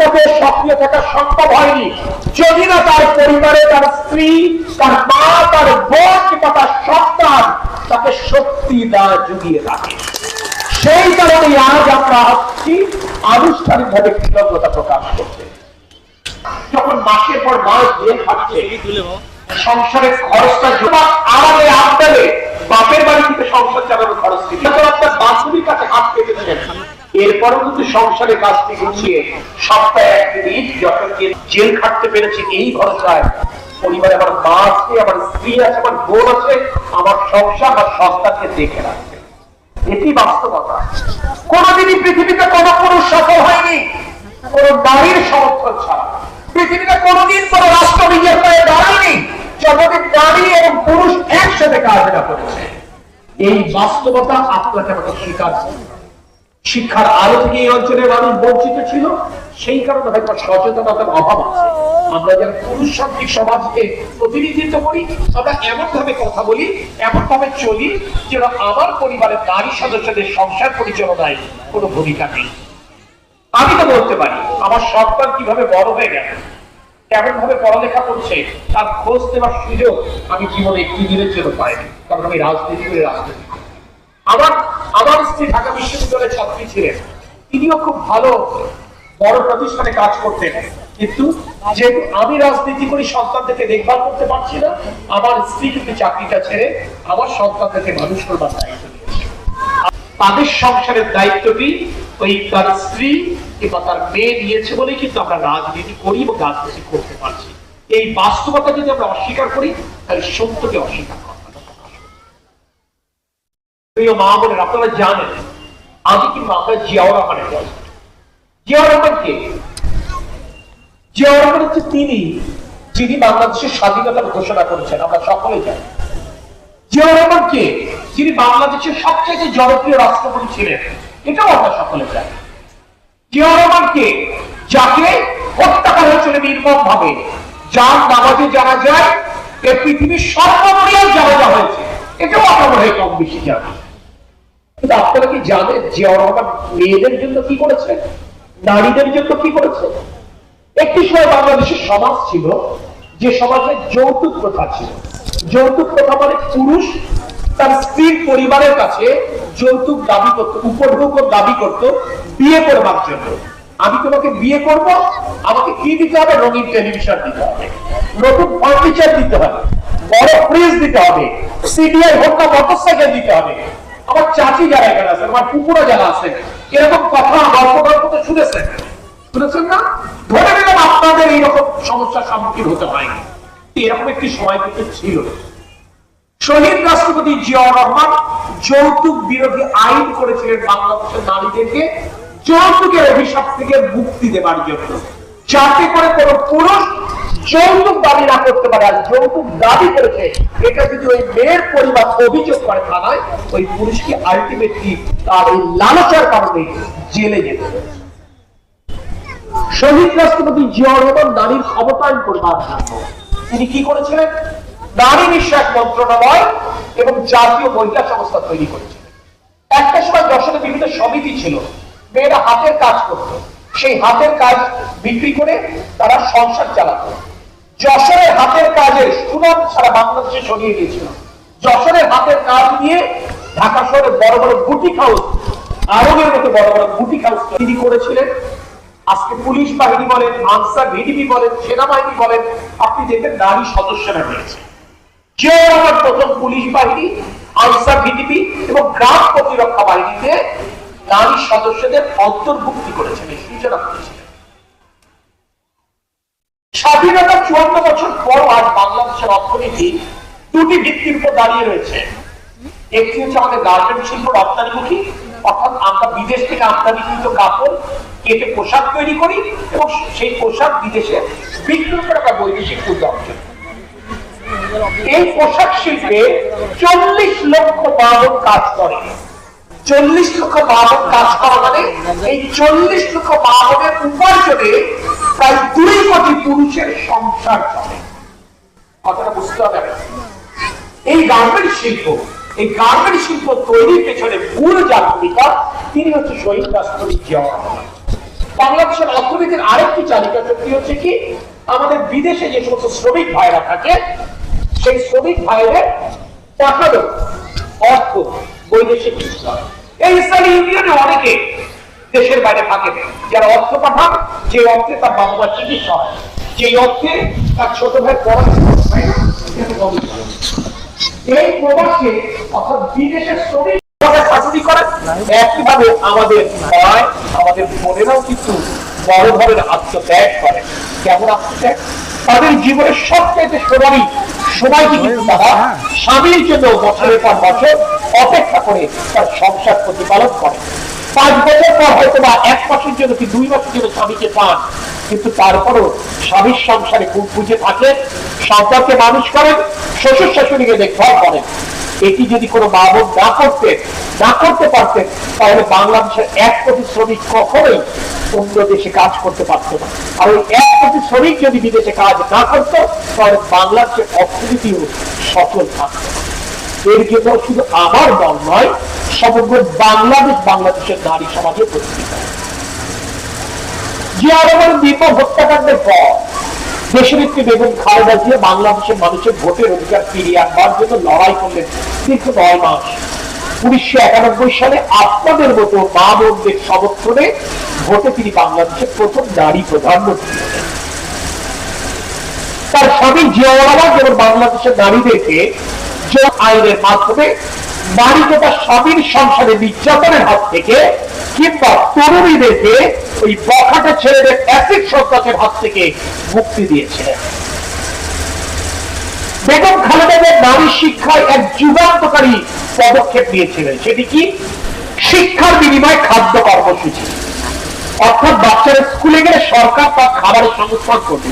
রাজপথে সক্রিয় থাকা সম্ভব হয়নি। যদি না তার পরিবারে তার স্ত্রী, তার মা, তার বোন কিংবা তার সন্তান তাকে শক্তি দেওয়া জুগিয়ে থাকে সেই কারণে আজ আমরা আসছি আনুষ্ঠানিকভাবে কৃতজ্ঞতা প্রকাশ করতে। যখন মাসের পর মাস জেল খাটছে সংসারের খরচটা জমা আমাদের আমদালে বাপের বাড়ি থেকে সংসার চালানোর খরচ যখন আপনার বান্ধবীর কাছে হাত পেতেছেন এরপরও কিন্তু সংসারের কাজটি গুছিয়ে সপ্তাহে একদিন যখন জেল খাটতে পেরেছি এই ভরসায়, পরিবারে আমার মা আছে, আমার স্ত্রী আছে, আমার বোন আছে, আমার সংসার আমার সন্তানকে দেখে রাখবে এটি বাস্তবতা। কোনদিনই পৃথিবীতে কোন পুরুষ সফল হয়নি, কোন সমর্থন ছাড়া। পৃথিবীতে কোনদিন কোন রাষ্ট্র নিজের পায়ে দাঁড়ায়নি, যতদিন নারী এবং পুরুষ একসাথে কাজ করেছে। এই বাস্তবতা আপনাকে আমাকে স্বীকার করতে। শিক্ষার আলো থেকে এই অঞ্চলের মানুষ বঞ্চিত ছিল, সেই কারণে হয়তো সচেতনতার অভাব আছে আমরা যারা পুরুষ শান্তিক সমাজকে প্রতিনিধিত্ব করি, আমরা এমন ভাবে কথা বলি এমন ভাবে চলি, যেন আমার পরিবারের নারী সদস্যদের সংসার পরিচালনায় কোনো ভূমিকা নেই আমি তো বলতে পারি, আমার সন্তান কীভাবে বড় হয়ে গেল কেমন ভাবে পড়ালেখা করছে, তার খোঁজ নেওয়ার সুযোগ আমি জীবনে একটি দিনের জন্য পাইনি, কারণ আমি রাজনীতি করে রাজনীতি। আমার আমার স্ত্রী ঢাকা বিশ্ববিদ্যালয়ের ছাত্রী ছিলেন। তিনিও খুব ভালো, বড় প্রতিষ্ঠানে কাজ করতেন। কিন্তু যেহেতু আমি রাজনীতি করি, সন্তানদেরকে দেখভাল করতে পারছি না, আমার স্ত্রী কিন্তু চাকরিটা ছেড়ে আমার সন্তানদেরকে মানুষ করবার দায়িত্ব তাদের সংসারের দায়িত্বটি ওই তার স্ত্রী কিংবা তার মেয়ে নিয়েছে বলেই কিন্তু আমরা রাজনীতি করি এবং রাজনীতি করতে পারছি। এই বাস্তবতা যদি আমরা অস্বীকার করি, তাহলে সত্যকে অস্বীকার করা প্রিয় মা বোনের, আপনারা জানেন, আমি কিন্তু আপনার জিয়াউর রহমানের বয়স? জিয়াউর রহমান কে? জিয়াউর রহমান হচ্ছে তিনি যিনি বাংলাদেশের স্বাধীনতার ঘোষণা করেছেন, আমরা সকলে জানি। জিয়াউর রহমান কে? যিনি বাংলাদেশের সবচেয়ে জনপ্রিয় রাষ্ট্রপতি ছিলেন, এটাও আমরা সকলে জানি। জিয়াউর রহমান কে? যাকে হত্যা করা হয়েছিল নির্মম ভাবে যার নামাজে জানা যায়, এ পৃথিবীর সর্বমরিয়াল জানাজা হয়েছে। এটাও আমরা মনে হয় কম বেশি জানি। কিন্তু আপনারা কি জানেন জিয়াউর রহমান মেয়েদের জন্য কি করেছে? নারীদের জন্য কি করেছে? একটি সময় বাংলাদেশের সমাজ ছিল যে সমাজে যৌতুক প্রথা ছিল। যৌতুক প্রথা মানে পুরুষ তার স্ত্রীর পরিবারের কাছে যৌতুক দাবি করত, উপভোগ দাবি করত বিয়ে করবার জন্য। আমি তোমাকে বিয়ে করব, আমাকে কি দিতে হবে? রঙিন টেলিভিশন দিতে হবে। নতুন ফার্নিচার দিতে হবে। বড় ফ্রিজ দিতে হবে। সিডিআই হোক না মোটরসাইকেল দিতে হবে। আমার চাচি যারা এখানে আছেন আমার পুকুরা যারা আছেন এরকম কথা গল্প গল্প তো শুনেছেন। শুনেছেন না? ধরে নিলাম আপনাদের এইরকম সমস্যার সম্মুখীন হতে হয়নি। এরকম একটি সময় কিন্তু ছিল। শহীদ রাষ্ট্রপতি জিয়াউর রহমান যৌতুক বিরোধী আইন করেছিলেন বাংলাদেশের নারীদেরকে। যৌতুকের অভিশাপ থেকে মুক্তি দেবার জন্য। যাতে করে কোনো পুরুষ যৌতুক দাবি না করতে পারে, আর যৌতুক দাবি করেছে, এটা যদি ওই মেয়ের পরিবার অভিযোগ করে থানায়, ওই পুরুষকে আলটিমেটলি তার এই লালসার কারণে জেলে যেতে শহীদ রাষ্ট্রপতি জিয়াউর রহমান নারীর ক্ষমতায়ন করবার জন্য। তিনি কি করেছিলেন? নারী বিষয়ক মন্ত্রণালয় এবং জাতীয় মহিলা সংস্থা তৈরি করেছিলেন। একটা সময় যশোরে বিভিন্ন সমিতি ছিল, মেয়েরা হাতের কাজ করত। সেই হাতের কাজ বিক্রি করে তারা সংসার চালাতো। যশোরের হাতের কাজের সুনাম সারা বাংলাদেশে ছড়িয়ে গিয়েছিল। যশোরের হাতের কাজ নিয়ে ঢাকা শহরে বড় বড় বুটিক হাউস আরবের মতো বড় বড় বুটিক হাউস তৈরি করেছিলেন। আজকে পুলিশ বাহিনী বলেন, আনসার ভিডিপি বলেন, সেনাবাহিনী বলেন, আপনি দেখবেন নারী সদস্যরা রয়েছে। যে আমার প্রথম পুলিশ বাহিনী, আনসার ভিডিপি এবং গ্রাম প্রতিরক্ষা বাহিনীতে নারী সদস্যদের অন্তর্ভুক্তি করেছেন সূচনা করেছিলেন স্বাধীনতা চুয়ান্ন বছর পর আজ বাংলাদেশের অর্থনীতি দুটি ভিত্তির উপর দাঁড়িয়ে রয়েছে। একটি হচ্ছে আমাদের গার্মেন্ট শিল্প রপ্তানিমুখী, অর্থাৎ আমরা বিদেশ থেকে আমদানিকৃত কাপড় কেটে পোশাক তৈরি করি এবং সেই পোশাক বিদেশে বিক্রি করে আমরা বৈদেশিক অর্জন এই পোশাক শিল্পে চল্লিশ লক্ষ বাহন কাজ করে। চল্লিশ লক্ষ বাহন কাজ করা মানে এই চল্লিশ লক্ষ বাহনের উপার্জনে প্রায় দুই কোটি পুরুষের সংসার চলে। কথাটা বুঝতে হবে এই গার্মেন্ট শিল্প, এই গার্মেন্ট শিল্প তৈরির পেছনে মূল তিনি হচ্ছে শহীদ বাংলাদেশের অর্থনীতির আরেকটি চালিকা শক্তি হচ্ছে কি? আমাদের বিদেশে যে সমস্ত শ্রমিক ভাইরা থাকে, সেই শ্রমিক ভাইদের পাঠানো অর্থ বৈদেশিক এই ইসলামী ইউনিয়নে অনেকে দেশের বাইরে থাকে যারা অর্থ পাঠান, যে অর্থে তার বাবা চিকিৎসা হয়। যে অর্থে তার ছোট ভাই এই প্রবাসে অর্থাৎ বিদেশের শ্রমিক জীবনের স্বামীর জন্য বছরের পর বছর অপেক্ষা করে তার সংসার প্রতিপালন করে পাঁচ বছর পর হয়তো বা এক মাসের জন্য কি দুই মাসের জন্য স্বামীকে পান, কিন্তু তারপরও স্বামীর সংসারে খুব বুঝে মানুষ করেন, শ্বশুর শাশুড়িকে দেখভাল করেন এটি যদি কোনো না না করতে পারতেন, তাহলে বাংলাদেশের এক কোটি শ্রমিক কখনোই অন্য দেশে কাজ করতে পারতো না আর ওই এক কোটি শ্রমিক যদি বিদেশে কাজ না করতো, তাহলে বাংলাদেশের অর্থনীতিও সচল থাকতো না। এর জন্য শুধু আমার দল নয়, সমগ্র বাংলাদেশ বাংলাদেশের নারী সমাজে প্রতিষ্ঠিত যে আরবের বিপদ হত্যাকাণ্ডের পর দেশনেত্রী বেগম খালেদা জিয়া বাংলাদেশের মানুষের ভোটের অধিকার ফিরিয়ে আনবার জন্য লড়াই করলেন দীর্ঘ নয় মাস। উনিশশো একানব্বই সালে আপনাদের মতো মা বোনদের সমর্থনে ভোটে তিনি বাংলাদেশের প্রথম নারী প্রধানমন্ত্রী। তার স্বামী জিয়াউর রহমান যেমন বাংলাদেশের নারীদেরকে আইনের মাধ্যমে নারী তথা স্বামীর সংসারে নির্যাতনের হাত থেকে কিংবা তরুণীদেরকে ওই বখাটে ছেলেদের অ্যাসিড সন্ত্রাসের হাত থেকে মুক্তি দিয়েছিলেন। বেগম খালেদা জিয়া নারী শিক্ষায় এক যুগান্তকারী পদক্ষেপ নিয়েছিলেন। সেটি কি? শিক্ষার বিনিময়ে খাদ্য কর্মসূচি। অর্থাৎ বাচ্চারা স্কুলে গেলে সরকার তার খাবারের সংস্থান করবে।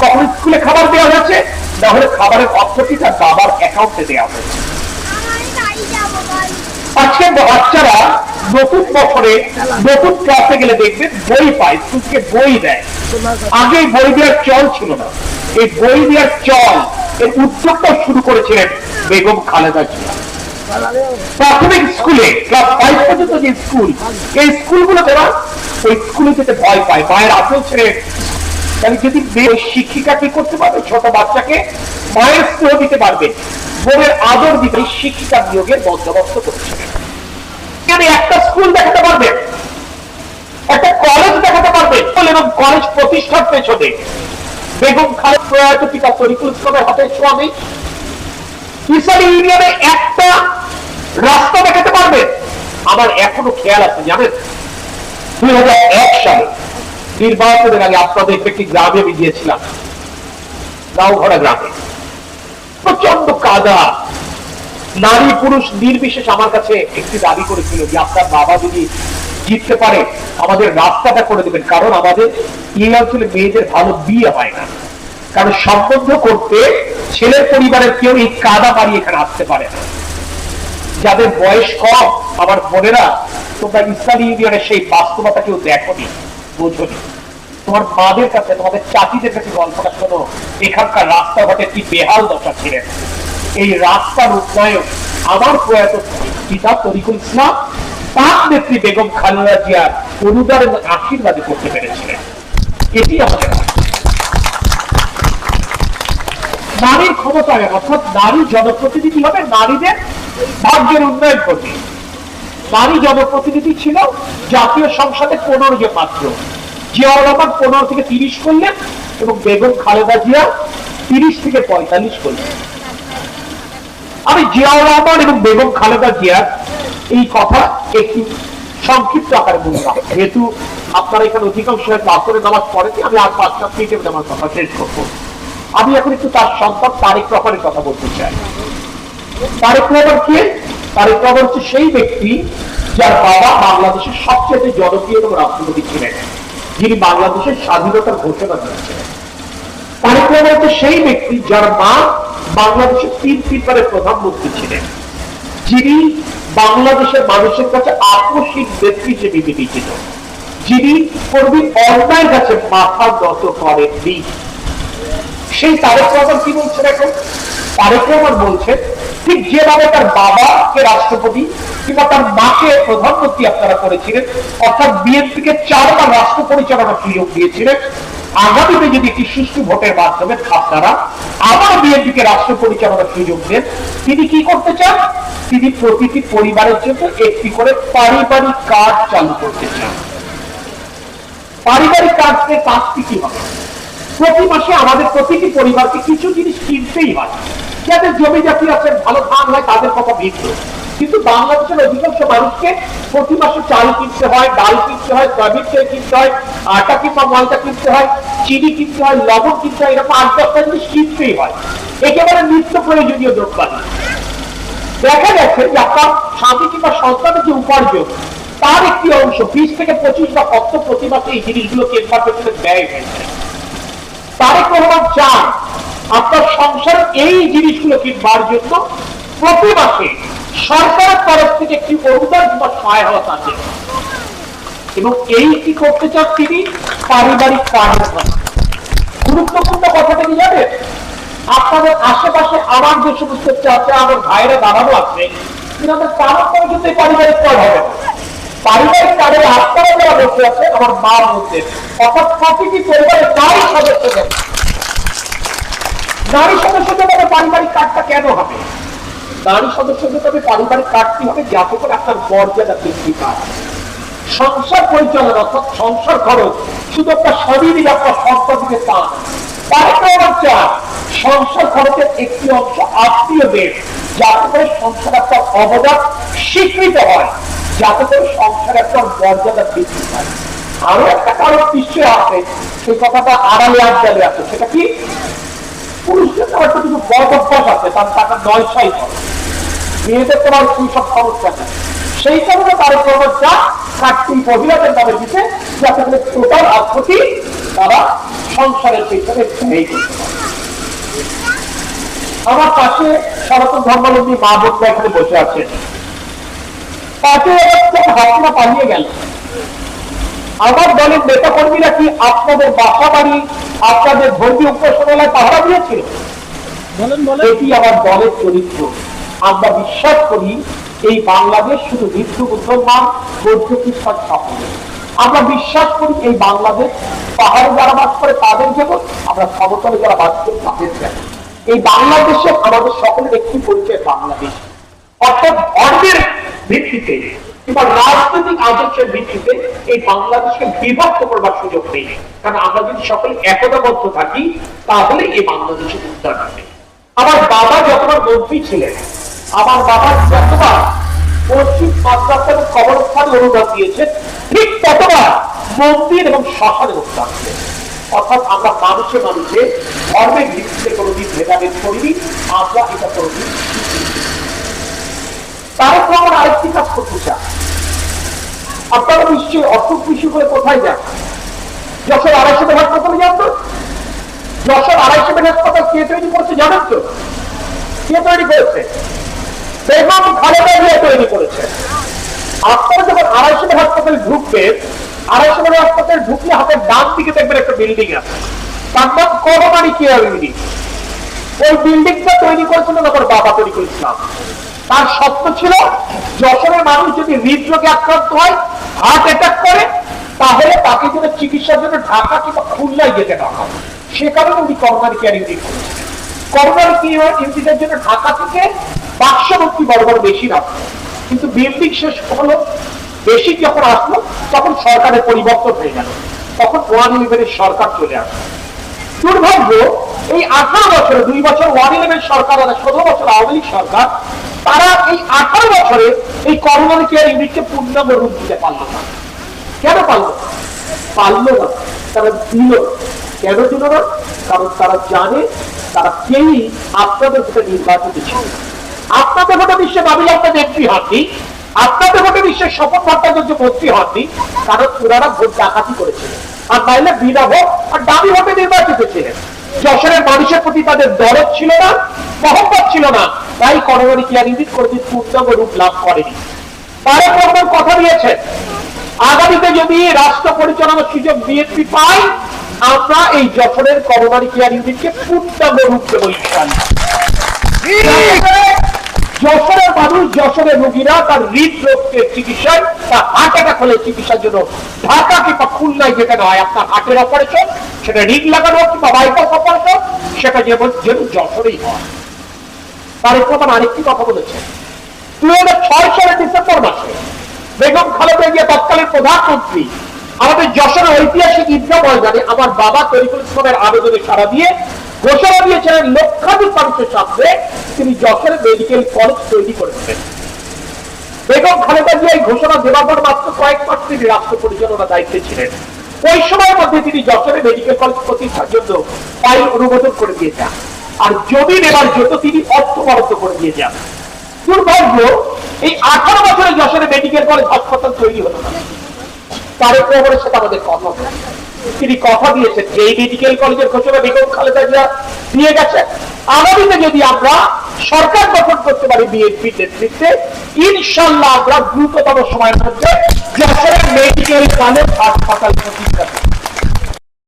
কখন স্কুলে খাবার দেওয়া হয়েছে? না হলে খাবারের অর্থটি তার বাবার অ্যাকাউন্টে দেওয়া হয়েছে। আজকে বাচ্চারা নতুন বছরে, নতুন ক্লাসে গেলে দেখবেন বই পায় থেকে বই দেয়। আগে বই দেওয়ার চল ছিল না। এই বই দেওয়ার চল এর উদ্যোগটা শুরু করেছিলেন বেগম খালেদা জিয়া। প্রাথমিক স্কুলে ক্লাস ফাইভ পর্যন্ত যে স্কুল, এই স্কুলগুলো তারা ওই স্কুলে যেতে ভয় পায়। মায়ের আচল ছেড়ে তাহলে যদি শিক্ষিকা কি করতে পারবে? ছোট বাচ্চাকে মায়ের স্নেহ দিতে পারবে। বোনের আদর দিতে শিক্ষিকা নিয়োগের বন্দোবস্ত এখানে একটা স্কুল দেখাতে পারবে? একটা কলেজ দেখাতে পারবে? এবং কলেজ প্রতিষ্ঠার পেছনে বেগম খালেদ প্রয়াত পিতা তরিকুল ইসলামের হাতে নেই। ইসলামী ইউনিয়নে একটা রাস্তা দেখাতে পারবে? আমার এখনও খেয়াল আছে, জানেন? দু হাজার এক সালে নির্বাচনের আগে আপনাদের একটি গ্রামে আমি গিয়েছিলাম। গাঁওঘরা গ্রামে। প্রচণ্ড কাদা। নারী পুরুষ নির্বিশেষ আমার কাছে একটি দাবি করেছিল যে আপনার বাবা যদি জিততে পারে, আমাদের রাস্তাটা করে দেবেন। কারণ আমাদের এই অঞ্চলে মেয়েদের ভালো বিয়ে হয় না। কারণ সম্বন্ধ করতে ছেলের পরিবারের কেউ এই কাদা বাড়ি এখানে আসতে পারে না। যাদের বয়স কম, আমার বোনেরা তোমরা ইসলামী ইউনিয়নের সেই বাস্তবতা কেউ দেখনি। বোঝনি তোমার মাদের কাছে, তোমাদের কাছে গল্পটা শোনো। এখানকার রাস্তাঘাটের কি বেহাল দশা ছিলেন। এই রাস্তার উন্নয়ন আমার প্রয়াত পিতা তরিকুল ইসলাম, তার নেত্রী বেগম জিয়ার অনুদান এবং আশীর্বাদে করতে পেরেছিলেন। এটি আমাদের নারীর ক্ষমতায়ন অর্থাৎ নারী জনপ্রতিনিধি হবে নারীদের ভাগ্যের উন্নয়ন করবে। নারী জনপ্রতিনিধি ছিল, জাতীয় সংসদে পনেরো জন মাত্র জিয়াউর রহমান পনেরো থেকে তিরিশ করলেন এবং বেগম খালেদা জিয়া তিরিশ থেকে পঁয়তাল্লিশ করলেন। আমি জিয়াউর রহমান এবং বেগম খালেদা জিয়ার এই কথা একটু সংক্ষিপ্ত আকারে বললাম। যেহেতু আপনারা এখানে অধিকাংশ আসরে নামাজ পড়েছি আমি আর পাঁচ সাত মিনিটে আমার কথা শেষ করব। আমি এখন একটু তার সম্পদ, তারেক রহমানের কথা বলতে চাই। তারেক রহমান কে? তারেক রহমান হচ্ছে সেই ব্যক্তি যার বাবা বাংলাদেশের সবচেয়ে জনপ্রিয় এবং রাষ্ট্রপতি ছিলেন। যিনি বাংলাদেশের স্বাধীনতার ঘোষণা দিয়েছিলেন। তারেক হচ্ছে সেই ব্যক্তি যার মা বাংলাদেশের তিন তিনবারের প্রধানমন্ত্রী ছিলেন। যিনি বাংলাদেশের মানুষের কাছে আকস্মিক ব্যক্তি হিসেবে বিবেচিত। যিনি কোনদিন অন্যায়ের কাছে মাথা নত করেননি। সেই তারেক রহমান কি বলছেন এখন? তারেক বলছেন ঠিক যেভাবে তার বাবাকে রাষ্ট্রপতি কিংবা তার মাকে প্রধানমন্ত্রী আপনারা করেছিলেন, অর্থাৎ বিএনপিকে চারবার রাষ্ট্র পরিচালনার সুযোগ দিয়েছিলেন, আগামীতে যদি একটি সুষ্ঠু ভোটের মাধ্যমে আপনারা আবার বিএনপিকে রাষ্ট্র পরিচালনার সুযোগ দেন, তিনি কি করতে চান? তিনি প্রতিটি পরিবারের জন্য একটি করে পারিবারিক কার্ড চালু করতে চান। পারিবারিক কার্ডের কাজটি কি হবে? প্রতি মাসে আমাদের প্রতিটি পরিবারকে কিছু জিনিস কিনতেই হয়। যাদের জমি জাতি আছে, ভালো ধান হয়, তাদের কথা ভিন্ন। কিন্তু বাংলাদেশের অধিকাংশ মানুষকে প্রতি মাসে চাল কিনতে হয়, ডাল কিনতে হয়, সয়াবিন তেল কিনতে হয়, আটা কিংবা ময়দা কিনতে হয়, চিনি কিনতে হয়, লবণ কিনতে হয়, এরকম আট দশটা জিনিস কিনতেই হয়। একেবারে নিত্য প্রয়োজনীয় দ্রব্যাদি। দেখা গেছে যে আপনার স্বামী কিংবা সন্তানের যে উপার্জন, তার একটি অংশ বিশ থেকে পঁচিশ বা কত প্রতি মাসে এই জিনিসগুলো কেনবার পেছনে ব্যয় হয়েছে। তারেক রহমান চান আপনার সংসার এই জিনিসগুলো কিনবার জন্য প্রতি মাসে সরকারের তরফ থেকে একটি অনুদান কিংবা সহায়তা আছে। এবং এই কি করতে চান তিনি? পারিবারিক মাধ্যমে গুরুত্বপূর্ণ কথাটা কি জানেন? আপনাদের আশেপাশে আমার যে সমস্ত চাচা, আমার ভাইরা দাঁড়ানো আছে কিন্তু কারণ পর্যন্ত পারিবারিক কার্ড হবে পারিবারিক কার্ডে আপনারা যারা বসে আছে, আমার মা বলছে, অর্থাৎ প্রতিটি পরিবারের নারী সদস্যদের নারী সদস্যদের তবে পারিবারিক কার্ডটা কেন হবে? নারী সদস্যদের তবে পারিবারিক কার্ডটি হবে যাতে করে আপনার মর্যাদা বৃদ্ধি পায়। সংসার পরিচালনা অর্থাৎ সংসার খরচ শুধু একটা শরীরই আপনার সন্তানকে পান সংসার খরচের একটি অংশ আত্মীয়দের যাতে করে সংসার একটা অবদান স্বীকৃত হয়। যাতে করে সংসার একটা মর্যাদা বৃদ্ধি পায়। আরও একটা কারণ নিশ্চয় আছে। সেই কথাটা আড়ালে আড্ডালে আছে। সেটা কি? পুরুষদের তো কিছু আছে, তার টাকা করে মেয়েদের তোমার সেই সব সমস্যা নেই। সেই কারণে কাটতি মহিলাদের নামে দিতে যাতে করে টোটাল তারা সংসারের পেছনে আমার পাশে সনাতন ধর্মাবলম্বী মা বোনরা এখানে বসে আছেন। পাশে হাসিনা পালিয়ে গেল। আমার দলের নেতা কর্মীরা কি আপনাদের বাসা বাড়ি আপনাদের ধর্মীয় উপাসনালয় পাহারা দিয়েছিল? এটি আমার দলের চরিত্র। আমরা বিশ্বাস করি এই বাংলাদেশ শুধু হিন্দু মুসলমান বৌদ্ধ খ্রিস্টান সকলে আমরা বিশ্বাস করি এই বাংলাদেশ পাহাড়ে যারা বাস করে তাদের জন্য আমরা সমতলে যারা বাস করি তাদের জন্য। এই বাংলাদেশে আমাদের সকলের একটি পরিচয় বাংলাদেশ। অর্থাৎ ধর্মের ভিত্তিতে কিংবা রাজনৈতিক আদর্শের ভিত্তিতে এই বাংলাদেশকে বিভক্ত করবার সুযোগ নেই। কারণ আমরা যদি সকলে একতাবদ্ধ থাকি, তাহলে এই বাংলাদেশের উদ্ধার হবে। আমার বাবা যতবার মন্ত্রী ছিলেন, আমার বাবা যতবার পশ্চিম মাদ্রাসা কবরস্থানে অনুদান দিয়েছেন, ঠিক ততবার মন্দির এবং শ্মশানের অনুদান দিয়েছেন। অর্থাৎ আমরা মানুষে মানুষে, ধর্মের ভিত্তিতে কোনোদিন ভেদাভেদ করিনি, আমরা এটা কোনোদিন তারও আমার আরেকটি কাজ করতে চান আপনারা নিশ্চয়ই অসুখ বিসুখ হয়ে কোথায় যান? যশোর আড়াইশো টাকা হাসপাতালে যান তো? যশোর আড়াইশো বেড হাসপাতাল কে তৈরি করছে জানেন তো? কে তৈরি করেছে? বেগম খালেদা জিয়া তৈরি করেছে। আপনারা যখন আড়াইশো বেড হাসপাতালে ঢুকবেন আড়াইশো বেড হাসপাতালে ঢুকলে হাতের ডান দিকে দেখবেন একটা বিল্ডিং আছে। তার নাম করোনারি কেয়ার বিল্ডিং ওই বিল্ডিংটা তৈরি করেছিল আমার বাবা তৈরি করেছিলাম তার স্বপ্ন ছিল, যশোরের মানুষ যদি হৃদরোগে আক্রান্ত হয় হার্ট অ্যাটাক করে, তাহলে তাকে যেন চিকিৎসার জন্য ঢাকা কিংবা খুলনায় যেতে না হয়। সে কারণে উনি করোনারি কেয়ার ইউনিট করেছিলেন। করোনারি কেয়ার ইউনিটের জন্য ঢাকা থেকে বাক্সভর্তি বড় বড় মেশিন আসলো কিন্তু বিল্ডিং শেষ হলো, বেশি যখন আসলো, তখন সরকারের পরিবর্তন হয়ে গেল। তখন ওয়ান ইলেভেনের সরকার চলে আসলো। দুর্ভাগ্য, এই আঠারো বছরে, দুই বছর ওয়ান ইলেভেন সরকার আর ষোলো বছর আওয়ামী লীগ সরকার তারা এই আঠারো বছরে এই করোনা কেয়ার ইউনিটকে পূর্ণাঙ্গ রূপ দিতে পারল না। কেন পারল না? পারল না। তারা দিল কেন দিল না? কারণ তারা জানে, তারা কেউই আপনাদের ভোটে নির্বাচিত ছিল আপনাদের ভোটে বিশ্বে বাবিল আপনার নেত্রী হননি আপনাদের ভোটে বিশ্বের শপথ ভট্টাচার্য মন্ত্রী হননি কারণ ওনারা ভোট ডাকাতি করেছিলেন। আর নাইলে বিনা ভোট আর দাবি ভোটে নির্বাচিত ছিলেন। যশোরের মানুষের প্রতি তাদের দরদ ছিল না, মহব্বত ছিল না। তাই করোনারি ইউনিট কোনোদিন পূর্ণাঙ্গ রূপ লাভ করেনি। তারেক রহমান কথা দিয়েছেন, আগামীতে যদি রাষ্ট্র পরিচালনার সুযোগ বিএনপি পায় আমরা এই যশোরের করোনারি কেয়ার ইউনিটকে পূর্ণাঙ্গ রূপ দেবো যশোরের মানুষ, যশোরের রোগীরা তার হৃদরোগের চিকিৎসায়, তার হার্ট অ্যাটাক হলে চিকিৎসার জন্য ঢাকা কিংবা খুলনায় যেখানে হয়। আপনার হার্টের অপারেশন সেটা রিং লাগানো কিংবা বাইপাস অপারেশন সেটা যেমন যেন যশোরেই হয়। প্রধানমন্ত্রী, আমাদের যশোরের ঐতিহাসিক ঈদগাহ ময়দানে আমার বাবা তরিকুল ইসলামের আবেদনে সারা দিয়ে ঘোষণা দিয়েছিলেন লক্ষাধিক মানুষের সামনে তিনি যশোরে মেডিকেল কলেজ তৈরি করেছেন। বেগম খালেদা জিয়া এই ঘোষণা দেওয়ার পর মাত্র কয়েক মাস তিনি রাষ্ট্র পরিচালনা দায়িত্বে ছিলেন। ওই সময়ের মধ্যে তিনি যশোরে মেডিকেল কলেজ প্রতিষ্ঠার জন্য ফাইল অনুমোদন করে দিয়ে যান আর জমি নেবার জন্য তিনি অর্থ বরাদ্দ করে দিয়ে যান। দুর্ভাগ্য, এই আঠারো বছরে যশোরে মেডিকেল কলেজ হাসপাতাল তৈরি হলো না। তারেক রহমানের সাথে আমাদের কথা তিনি কথা দিয়েছেন যে এই মেডিকেল কলেজের ঘোষণা বেগম খালেদা জিয়া দিয়ে গেছেন। আগামীতে যদি আমরা সরকার গঠন করতে পারি বিএনপি নেতৃত্বে ইনশাল্লাহ আমরা দ্রুততম সময়ের মধ্যে যশোরের মেডিকেল কলেজ হাসপাতাল প্রতিষ্ঠা।